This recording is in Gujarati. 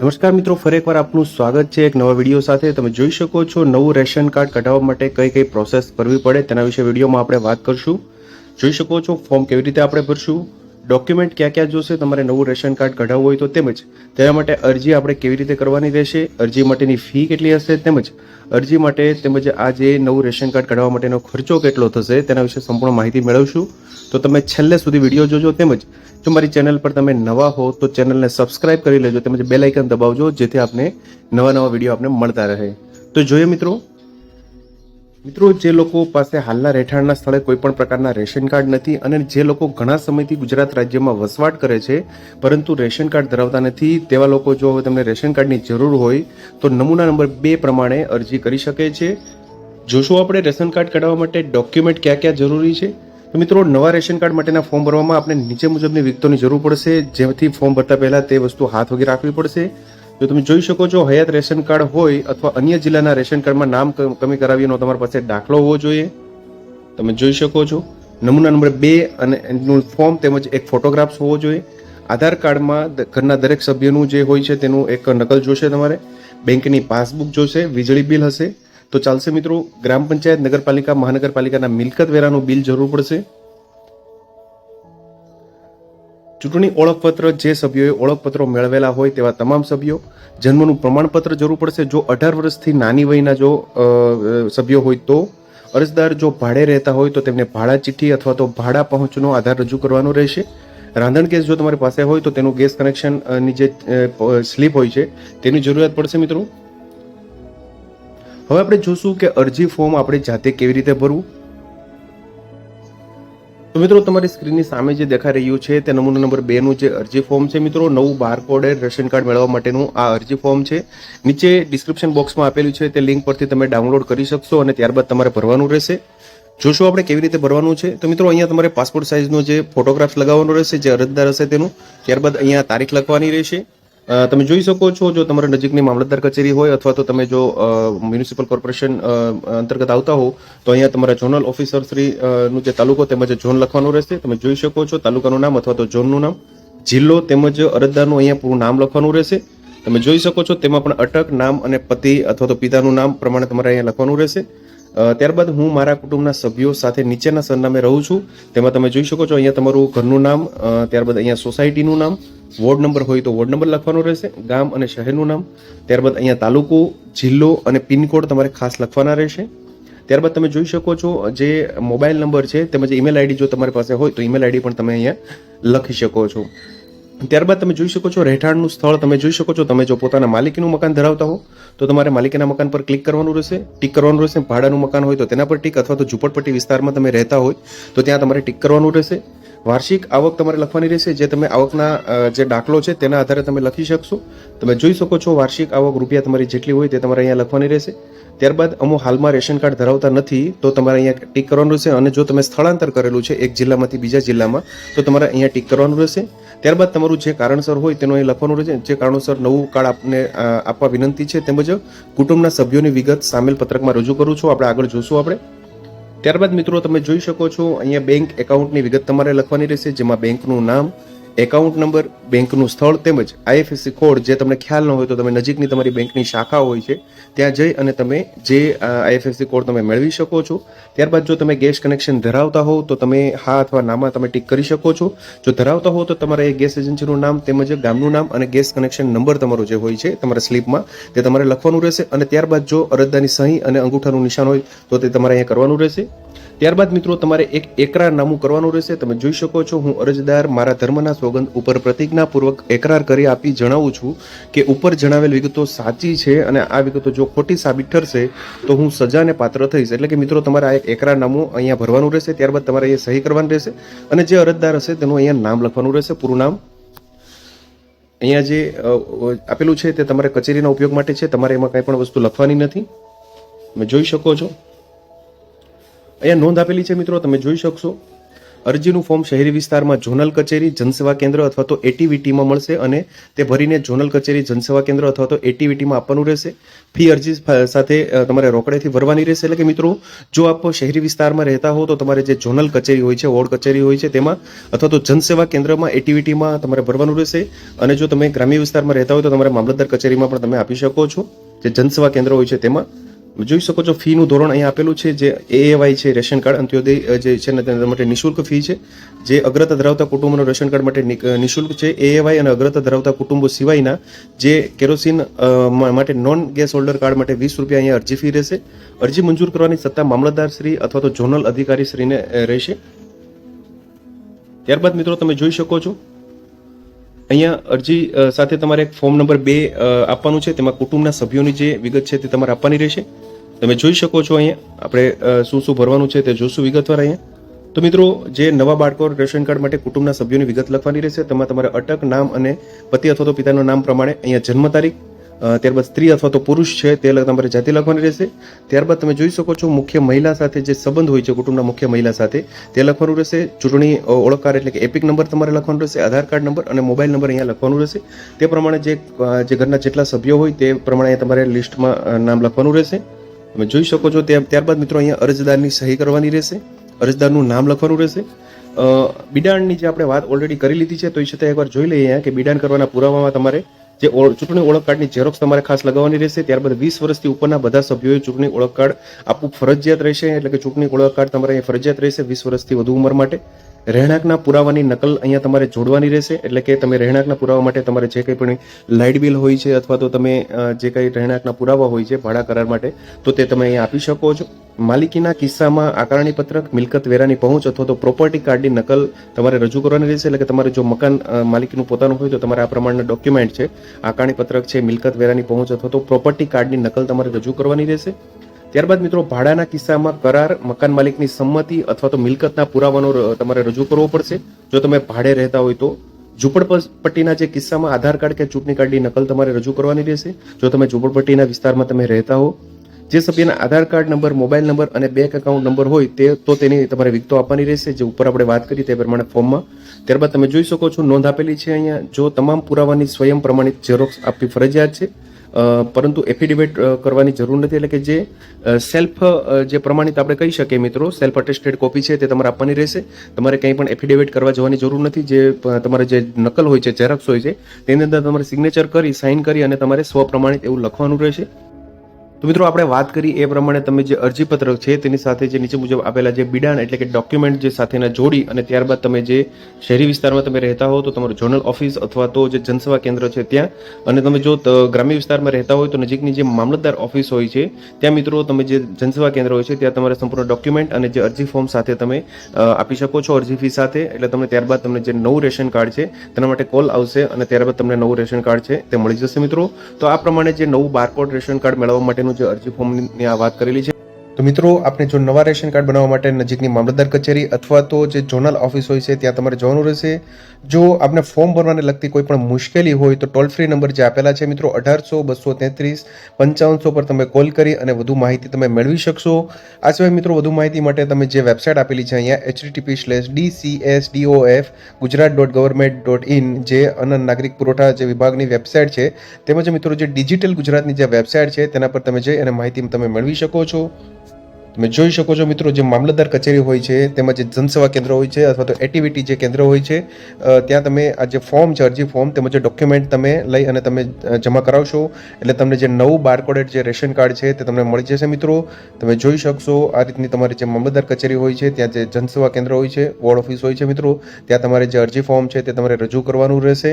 નમસ્કાર મિત્રો, ફરી એકવાર આપનું સ્વાગત છે એક નવા વીડિયો સાથે. તમે જોઈ શકો છો નવું રેશન કાર્ડ કઢાવવા માટે કઈ કઈ પ્રોસેસ કરવી પડે તેના વિશે વિડીયોમાં આપણે વાત કરશું. જોઈ શકો છો ફોર્મ કેવી રીતે આપણે ભરશું. ડોક્યુમેન્ટ ક્યાં ક્યાં જોશે, તમારે નવું રેશન કાર્ડ કઢાવવું હોય તો તેમજ તેના માટે અરજી આપણે કેવી રીતે કરવાની રહેશે, અરજી માટેની ફી કેટલી હશે તેમજ અરજી માટે તેમજ આ જે નવું રેશન કાર્ડ કઢાવવા માટેનો ખર્ચો કેટલો થશે તેના વિશે સંપૂર્ણ માહિતી મેળવશું. તો તમે છેલ્લે સુધી વીડિયો જોજો તેમજ જો મારી ચેનલ પર તમે નવા હો, તો ચેનલને સબસ્ક્રાઇબ કરી લેજો તેમજ બેલ આઇકન દબાવજો, જેથી આપને નવા નવા વીડિયો આપને મળતા રહે. તો જોઈએ મિત્રો મિત્રો જે લોકો પાસે હાલના રહેઠાણના સ્થળે કોઈ પણ પ્રકારના રેશન કાર્ડ નથી અને જે લોકો ઘણા સમયથી ગુજરાત રાજ્યમાં વસવાટ કરે છે, પરંતુ રેશન કાર્ડ ધરાવતા નથી, તેવા લોકો જો હવે તમને રેશન કાર્ડની જરૂર હોય, તો નમૂના નંબર બે પ્રમાણે અરજી કરી શકે છે. જોશું આપણે રેશન કાર્ડ કઢાવવા માટે ડોક્યુમેન્ટ ક્યાં ક્યાં જરૂરી છે? તો મિત્રો, નવા રેશન કાર્ડ માટેના ફોર્મ ભરવામાં આપણે નીચે મુજબની વિગતોની જરૂર પડશે. જેથી ફોર્મ ભરતા પહેલા તે વસ્તુ હાથ વગેરે રાખવી પડશે. જો તમે જોઈ શકો છો, હયાત રેશન કાર્ડ હોય અથવા અન્ય જિલ્લાના રેશન કાર્ડમાં નામ કમી કરાવીનો તમારી પાસે દાખલો હોવો જોઈએ. તમે જોઈ શકો છો, નમૂના નંબર બે અને એનું ફોર્મ તેમજ એક ફોટોગ્રાફ્સ હોવો જોઈએ. આધાર કાર્ડમાં ઘરના દરેક સભ્યનું જે હોય છે તેનું એક નકલ જોશે તમારે. બેંકની પાસબુક જોશે, વીજળી બિલ હશે. તો ચાલશે મિત્રો, ગ્રામ પંચાયત, નગરપાલિકા, મહાનગરપાલિકાના મિલકત વેરાનું બિલ જરૂર પડશે. ચૂંટણી ઓળખપત્ર જે સભ્યોએ ઓળખપત્રો મેળવેલા હોય તેવા તમામ સભ્યો, જન્મનું પ્રમાણપત્ર જરૂર પડશે. જો અઢાર વર્ષથી નાની વયના જો સભ્યો હોય તો, અરજદાર જો ભાડે રહેતા હોય તો તેમને ભાડા ચિઠ્ઠી અથવા તો ભાડા પહોંચનો આધાર રજૂ કરવાનો રહેશે. રાંધણ ગેસ જો તમારી પાસે હોય તો તેનું ગેસ કનેક્શનની જે સ્લીપ હોય છે, તેની જરૂરિયાત પડશે મિત્રો. હવે આપણે જોશું કે અરજી ફોર્મ આપણે જાતે કેવી રીતે ભરવું. તો મિત્રો, તમારી સ્ક્રીનની સામે જે દેખાઈ રહ્યું છે, તે નમૂના નંબર બેનું જે અરજી ફોર્મ છે, મિત્રો. નવું બારકોડેડ રેશન કાર્ડ મેળવવા માટેનું આ અરજી ફોર્મ છે. નીચે ડિસ્ક્રિપ્શન બોક્સમાં આપેલું છે, તે લિંક પરથી તમે ડાઉનલોડ કરી શકશો અને ત્યારબાદ તમારે ભરવાનું રહેશે. જોશું આપણે કેવી રીતે ભરવાનું છે. તો મિત્રો, અહીંયા તમારે પાસપોર્ટ સાઇઝનો જે ફોટોગ્રાફ્સ લગાવવાનો રહેશે, જે અરજદાર હશે તેનું. ત્યારબાદ અહીંયા તારીખ લખવાની રહેશે. તમે જોઈ શકો છો, જો તમારા નજીકની મામલતદાર કચેરી હોય અથવા તો તમે જો મ્યુનિસિપલ કોર્પોરેશન અંતર્ગત આવતા હો, તો અહીંયા તમારા ઝોનલ ઓફિસર શ્રી નું જે તાલુકો તેમજ ઝોન લખવાનું રહેશે. તમે જોઈ શકો છો તાલુકાનું નામ અથવા તો ઝોનનું નામ. જિલ્લો તેમજ અરજદારનું અહીંયા પૂરું નામ લખવાનું રહેશે. તમે જોઈ શકો છો તેમાં પણ અટક, નામ અને પતિ અથવા તો પિતાનું નામ પ્રમાણે તમારે અહીંયા લખવાનું રહેશે. ત્યારબાદ હું મારા કુટુંબના સભ્યો સાથે નીચેના સરનામે રહું છું. તેમાં તમે જોઈ શકો છો અહીંયા તમારું ઘરનું નામ ત્યારબાદ અહીંયા સોસાયટીનું નામ વોર્ડ નંબર હોય તો વોર્ડ નંબર લખવાનો રહેશે, ગામ અને શહેરનું નામ. ત્યારબાદ અહીંયા તાલુકો, જિલ્લો અને પિનકોડ તમારે ખાસ લખવાના રહેશે. ત્યારબાદ તમે જોઈ શકો છો જે મોબાઈલ નંબર છે, તેમજ ઈમેલ આઈડી જો તમારી પાસે હોય તો ઈમેલ આઈડી પણ તમે અહીંયા લખી શકો છો. ત્યારબાદ તમે જોઈ શકો છો રહેઠાણનું સ્થળ, તમે જોઈ શકો છો તમે જો પોતાના માલિકીનું મકાન ધરાવતા હો, તો તમારે માલિકીના મકાન પર ક્લિક કરવાનું રહેશે. ટીક કરવાનું રહેશે. ભાડાનું મકાન હોય તો તેના પર ટીક અથવા તો ઝૂંપડપટ્ટી વિસ્તારમાં તમે રહેતા હોય તો ત્યાં તમારે ટીક કરવાનું રહેશે. વાર્ષિક આવક તમારે લખવાની રહેશે, જે તમે આવકના જે દાખલો છે તેના આધારે તમે લખી શકશો. તમે જોઈ શકો છો વાર્ષિક આવક રૂપિયા તમારી જેટલી હોય તે તમારે અહીંયા લખવાની રહેશે. ત્યારબાદ અમુક હાલમાં રેશન કાર્ડ ધરાવતા નથી, તો તમારે અહીંયા ટીક કરવાનું રહેશે અને જો તમે સ્થળાંતર કરેલું છે એક જિલ્લામાંથી બીજા જિલ્લામાં, તો તમારે અહીંયા ટીક કરવાનું રહેશે. ત્યારબાદ તમારું જે કારણસર હોય તેનું અહીં લખવાનું રહેશે. જે કારણોસર નવું કાર્ડ આપને આપવા વિનંતી છે, તેમજ કુટુંબના સભ્યોની વિગત સામેલ પત્રકમાં રજૂ કરું છું. આપણે આગળ જોશું આપણે. ત્યારબાદ મિત્રો તમે જોઈ શકો છો, અહીંયા બેંક એકાઉન્ટની વિગત તમારે લખવાની રહેશે, જેમાં બેંકનું નામ એકાઉન્ટ નંબર, બેંકનું સ્થળ તેમજ આઈએફએસસી કોડ જે તમને ખ્યાલ ન હોય તો તમે નજીકની તમારી બેંકની શાખા હોય છે, ત્યાં જઈ અને તમે જે આઈએફએસસી કોડ તમે મેળવી શકો છો. ત્યારબાદ જો તમે ગેસ કનેક્શન ધરાવતા હોવ તો તમે હા અથવા નામાં તમે ટીક કરી શકો છો. જો ધરાવતા હો તો તમારે એ ગેસ એજન્સીનું નામ તેમજ ગામનું નામ અને ગેસ કનેક્શન નંબર તમારો જે હોય છે, તમારા સ્લીપમાં, તે તમારે લખવાનું રહેશે અને ત્યારબાદ જો અરજદારની સહી અને અંગૂઠાનું નિશાન હોય તો તે તમારે અહીંયા કરવાનું રહેશે. ત્યારબાદ મિત્રો તમારે એક એકરારનામું કરવાનું રહેશે. તમે જોઈ શકો છો, હું અરજદાર મારા ધર્મના સોગંદ ઉપર પ્રતિજ્ઞાપૂર્વક એકરાર કરી આપી જણાવું છું કે ઉપર જણાવેલ વિગતો સાચી છે અને આ વિગતો જો ખોટી સાબિત ઠરશે, તો હું સજાને પાત્ર થઈશ. એટલે કે મિત્રો, તમારે આ એક એકરારનામું અહીંયા ભરવાનું રહેશે. ત્યારબાદ તમારે એ સહી કરવાની રહેશે અને જે અરજદાર હશે તેનું અહીંયા નામ લખવાનું રહેશે, પૂરું નામ. અહીંયા જે આપેલું છે તે તમારે કચેરીના ઉપયોગ માટે છે. તમારે એમાં કંઈ પણ વસ્તુ લખવાની નથી. તમે જોઈ શકો છો. અહીંયા નોંધ આપેલી છે મિત્રો, તમે જોઈ શકશો. અરજીનું ફોર્મ શહેરી વિસ્તારમાં ઝોનલ કચેરી, જનસેવા કેન્દ્ર અથવા તો એટીવીટીમાં મળશે અને તે ભરીને ઝોનલ કચેરી, જનસેવા કેન્દ્ર અથવા તો એટીવીટીમાં આપવાનું રહેશે. ફી અરજી સાથે તમારે રોકડેથી ભરવાની રહેશે. એટલે કે મિત્રો, જો આપ શહેરી વિસ્તારમાં રહેતા હો તો તમારે જે ઝોનલ કચેરી હોય છે, વોર્ડ કચેરી હોય છે, તેમાં અથવા તો જનસેવા કેન્દ્રમાં એટીવીટીમાં તમારે ભરવાનું રહેશે. અને જો તમે ગ્રામ્ય વિસ્તારમાં રહેતા હોય તો તમારે મામલતદાર કચેરીમાં પણ તમે આપી શકો છો. જે જનસેવા કેન્દ્ર હોય છે તેમાં જોઈ શકો છો, ફીનું ધોરણ અહીંયા આપેલું છે, જે એએવાય છે, રેશન કાર્ડ, અંત્યોદય જે છે ને તેના માટે નિઃશુલ્ક ફી છે. જે અગ્રતા ધરાવતા કુટુંબનો રેશન કાર્ડ માટે નિઃશુલ્ક છે. એએવાય અને અગ્રતા ધરાવતા કુટુંબો સિવાયના જે કેરોસીન માટે નોન ગેસ હોલ્ડર કાર્ડ માટે વીસ રૂપિયા અહીંયા અરજી ફી રહેશે. અરજી મંજૂર કરવાની સત્તા મામલતદાર શ્રી અથવા તો ઝોનલ અધિકારી શ્રીને રહેશે. ત્યારબાદ મિત્રો તમે જોઈ શકો છો અહીંયા અરજી સાથે તમારે એક ફોર્મ નંબર બે આપવાનું છે. તેમાં કુટુંબના સભ્યોની જે વિગત છે તે તમારે આપવાની રહેશે. તમે જોઈ શકો છો અહીંયા, આપણે શું શું ભરવાનું છે તે જોશું વિગતવાર અહીંયા. તો મિત્રો, જે નવા બાળકો રેશન કાર્ડ માટે કુટુંબના સભ્યોની વિગત લખવાની રહેશે. તેમાં તમારે અટક, નામ અને પતિ અથવા તો પિતાનું નામ પ્રમાણે અહીંયા જન્મ તારીખ ત્યારબાદ સ્ત્રી અથવા તો પુરુષ છે, તે તમારે જાતિ લખવાની રહેશે. ત્યારબાદ તમે જોઈ શકો છો, મુખ્ય મહિલા સાથે જે સંબંધ હોય છે, કુટુંબના મુખ્ય મહિલા સાથે, તે લખવાનું રહેશે. ચૂંટણી ઓળખકાર એટલે કે એપિક નંબર તમારે લખવાનો રહેશે, આધાર કાર્ડ નંબર અને મોબાઈલ નંબર અહીંયા લખવાનું રહેશે. તે પ્રમાણે જે જે ઘરના જેટલા સભ્યો હોય, તે પ્રમાણે તમારે લિસ્ટમાં નામ લખવાનું રહેશે. તમે જોઈ શકો છો ત્યાં ત્યારબાદ મિત્રો અહીંયા અરજદારની સહી કરવાની રહેશે. અરજદારનું નામ લખવાનું રહેશે. બિડાણની જે આપણે વાત ઓલરેડી કરી લીધી છે, તો એ છતાં એકવાર જોઈ લઈએ કે બિડાણ કરવાના પુરાવામાં તમારે જે ચૂંટણી ઓળખ કાર્ડની ઝેરોક્ષ તમારે ખાસ લગાવવાની રહેશે. ત્યારબાદ વીસ વર્ષથી ઉપરના બધા સભ્યોએ ચૂંટણી ઓળખ કાર્ડ આપવું ફરજિયાત રહેશે. એટલે કે ચૂંટણી ઓળખ કાર્ડ તમારે અહીંયા ફરજિયાત રહેશે વીસ વર્ષથી વધુ ઉંમર માટે. રહેણાંકના પુરાવાની નકલ અહીંયા તમારે જોડવાની રહેશે, એટલે કે તમે રહેણાંકના પુરાવા માટે તમારે જે કંઈ પણ લાઇટ બિલ હોય છે અથવા તો તમે જે કંઈ રહેણાંકના પુરાવા હોય છે ભાડા કરાર માટે, તો તે તમે અહીંયા આપી શકો છો. માલિકીના કિસ્સામાં આકારણી પત્રક, મિલકત વેરાની પહોંચ અથવા તો પ્રોપર્ટી કાર્ડની નકલ તમારે રજૂ કરવાની રહેશે, એટલે કે તમારે જો મકાન માલિકીનું પોતાનું હોય તો તમારે આ પ્રમાણના ડોક્યુમેન્ટ છે, આકારણી પત્રક છે, મિલકત વેરાની પહોંચ અથવા તો પ્રોપર્ટી કાર્ડની નકલ તમારે રજૂ કરવાની રહેશે. ત્યારબાદ મિત્રો ભાડાના કિસ્સામાં કરાર, મકાન માલિકની સંમતિ અથવા તો મિલકતના પુરાવાનો તમારે રજૂ કરવો પડશે. જો તમે ભાડે રહેતા હોય તો ઝૂંપડપટ્ટીના જે કિસ્સામાં આધાર કાર્ડ કે ચૂંટણી કાર્ડની નકલ તમારે રજૂ કરવાની રહેશે. જો તમે ઝૂંપડપટ્ટીના વિસ્તારમાં તમે રહેતા હો, જે સભ્યના Aadhaar card number, mobile number અને બેંક એકાઉન્ટ નંબર હોય તે, તો તેની તમારે વિગતો આપવાની રહેશે, જે ઉપર આપણે વાત કરી તે પ્રમાણે ફોર્મમાં. ત્યારબાદ તમે જોઈ શકો છો, નોંધ આપેલી છે અહીંયા, જો તમામ પુરાવાની સ્વયં પ્રમાણિત ઝેરોક્સ આપવી ફરજિયાત છે. પરંતુ એફિડેવિટ કરવાની જરૂર નથી. એટલે કે જે સેલ્ફ જે પ્રમાણિત આપણે કહી શકીએ મિત્રો સેલ્ફ અટેસ્ટેડ કોપી છે તે તમારે આપવાની રહેશે. તમારે કંઈ પણ એફિડેવિટ કરવા જવાની જરૂર નથી. જે તમારે જે નકલ હોય છે ઝેરોક્સ હોય છે, તેની અંદર તમારે સિગ્નેચર કરી સાઇન કરી અને તમારે સ્વપ્રમાણિત એવું લખવાનું રહેશે. તો મિત્રો આપણે વાત કરી એ પ્રમાણે તમે જે અરજીપત્રક છે તેની સાથે જે નીચે મુજબ આપેલા જે બિડાણ એટલે કે ડોક્યુમેન્ટ જે સાથેના જોડી અને ત્યારબાદ તમે જે શહેરી વિસ્તારમાં તમે રહેતા હો તો તમારું જોનલ ઓફિસ અથવા તો જે જનસેવા કેન્દ્ર છે ત્યાં. અને તમે જો ગ્રામ્ય વિસ્તારમાં રહેતા હોય તો નજીકની જે મામલતદાર ઓફિસ હોય છે, ત્યાં મિત્રો તમે જે જનસેવા કેન્દ્ર હોય છે ત્યાં તમારે સંપૂર્ણ ડોક્યુમેન્ટ અને જે અરજી ફોર્મ સાથે તમે આપી શકો છો અરજી ફી સાથે. એટલે તમને ત્યારબાદ તમને જે નવું રેશન કાર્ડ છે તેના માટે કોલ આવશે અને ત્યારબાદ તમને નવું રેશન કાર્ડ છે તે મળી જશે મિત્રો. તો આ પ્રમાણે જે નવું બારકોડ રેશન કાર્ડ મેળવવા માટેનું જે અરજી ફોર્મની આ વાત કરેલી છે. તો મિત્રો આપણે જો નવા રેશન કાર્ડ બનાવવા માટે નજીકની મામલતદાર કચેરી અથવા તો જે ઝોનલ ઓફિસ હોય છે, ત્યાં તમારે જવાનું રહેશે. જો આપને ફોર્મ ભરવાને લગતી કોઈ પણ મુશ્કેલી હોય, તો ટોલ ફ્રી નંબર જે આપેલા છે મિત્રો, અઢારસો બસો તેત્રીસ પંચાવનસો પર તમે કોલ કરી અને વધુ માહિતી તમે મેળવી શકશો. આ સિવાય મિત્રો, વધુ માહિતી માટે તમે જે વેબસાઇટ આપેલી છે અહીંયા HTTP slash S DOF Gujarat dot government dot in, જે અન્ન નાગરિક પુરવઠા જે વિભાગની વેબસાઇટ છે, તેમજ મિત્રો જે ડિજિટલ ગુજરાતની જે વેબસાઇટ છે, તેના પર તમે જઈ અને માહિતી તમે મેળવી શકો છો. તમે જોઈ શકો છો મિત્રો, જે મામલતદાર કચેરી હોય છે તેમાં જે જનસેવા કેન્દ્ર હોય છે, અથવા તો એક્ટિવિટી જે કેન્દ્ર હોય છે ત્યાં તમે આ જે ફોર્મ છે, અરજી ફોર્મ તેમજ ડોક્યુમેન્ટ તમે લઈ અને તમે જમા કરાવશો. એટલે તમને જે નવું બારકોડેડ જે રેશન કાર્ડ છે, તે તમને મળી જશે મિત્રો. તમે જોઈ શકશો, આ રીતની તમારી જે મામલતદાર કચેરી હોય છે, ત્યાં જે જનસેવા કેન્દ્ર હોય છે વોર્ડ ઓફિસ હોય છે મિત્રો, ત્યાં તમારે જે અરજી ફોર્મ છે, તે તમારે રજૂ કરવાનું રહેશે.